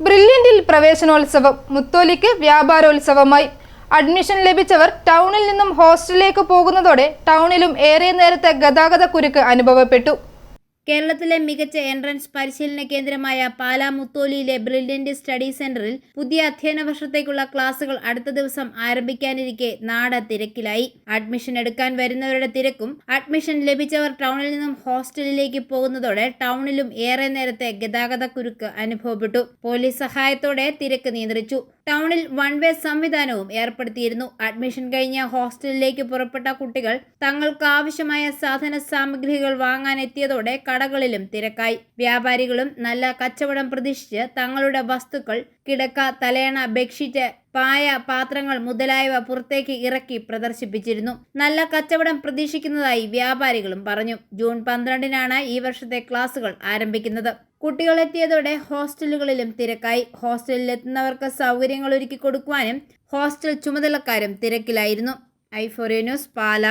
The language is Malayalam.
ബ്രില്യന്റിൽ പ്രവേശനോത്സവം. മുത്തോലിക്ക് വ്യാപാരോത്സവമായി അഡ്മിഷൻ ലഭിച്ചവർ ടൗണിൽ നിന്നും ഹോസ്റ്റലിലേക്ക് പോകുന്നതോടെ ടൗണിലും ഏറെ നേരത്തെ ഗതാഗത കുരുക്ക് അനുഭവപ്പെട്ടു. കേരളത്തിലെ മികച്ച എൻട്രൻസ് പരിശീലന കേന്ദ്രമായ പാലാ മുത്തോലിയിലെ ബ്രില്യന്റ് സ്റ്റഡി സെന്ററിൽ പുതിയ അധ്യയന വർഷത്തേക്കുള്ള ക്ലാസുകൾ അടുത്ത ദിവസം ആരംഭിക്കാനിരിക്കെ നാട് തിരക്കിലായി. അഡ്മിഷൻ എടുക്കാൻ വരുന്നവരുടെ തിരക്കും അഡ്മിഷൻ ലഭിച്ചവർ ടൗണിൽ നിന്നും ഹോസ്റ്റലിലേക്ക് പോകുന്നതോടെ ടൗണിലും ഏറെ നേരത്തെ ഗതാഗത കുരുക്ക് അനുഭവപ്പെട്ടു. പോലീസ് സഹായത്തോടെ തിരക്ക് നിയന്ത്രിച്ചു. ടൗണിൽ വൺ വേ സംവിധാനവും ഏർപ്പെടുത്തിയിരുന്നു. അഡ്മിഷൻ കഴിഞ്ഞ ഹോസ്റ്റലിലേക്ക് പുറപ്പെട്ട കുട്ടികൾ തങ്ങൾക്ക് ആവശ്യമായ സാധന സാമഗ്രികൾ വാങ്ങാൻ എത്തിയതോടെ കടകളിലും തിരക്കായി. വ്യാപാരികളും നല്ല കച്ചവടം പ്രതീക്ഷിച്ച് തങ്ങളുടെ വസ്തുക്കൾ കിടക്ക തലേണ ബെഡ്ഷീറ്റ് പായ പാത്രങ്ങൾ മുതലായവ പുറത്തേക്ക് ഇറക്കി പ്രദർശിപ്പിച്ചിരുന്നു. നല്ല കച്ചവടം പ്രതീക്ഷിക്കുന്നതായി വ്യാപാരികളും പറഞ്ഞു. ജൂൺ പന്ത്രണ്ടിനാണ് ഈ വർഷത്തെ ക്ലാസുകൾ ആരംഭിക്കുന്നത്. കുട്ടികളെത്തിയതോടെ ഹോസ്റ്റലുകളിലും തിരക്കായി. ഹോസ്റ്റലിലെത്തുന്നവർക്ക് സൗകര്യങ്ങൾ ഒരുക്കി കൊടുക്കുവാനും ഹോസ്റ്റൽ ചുമതലക്കാരും തിരക്കിലായിരുന്നു. I news Pala.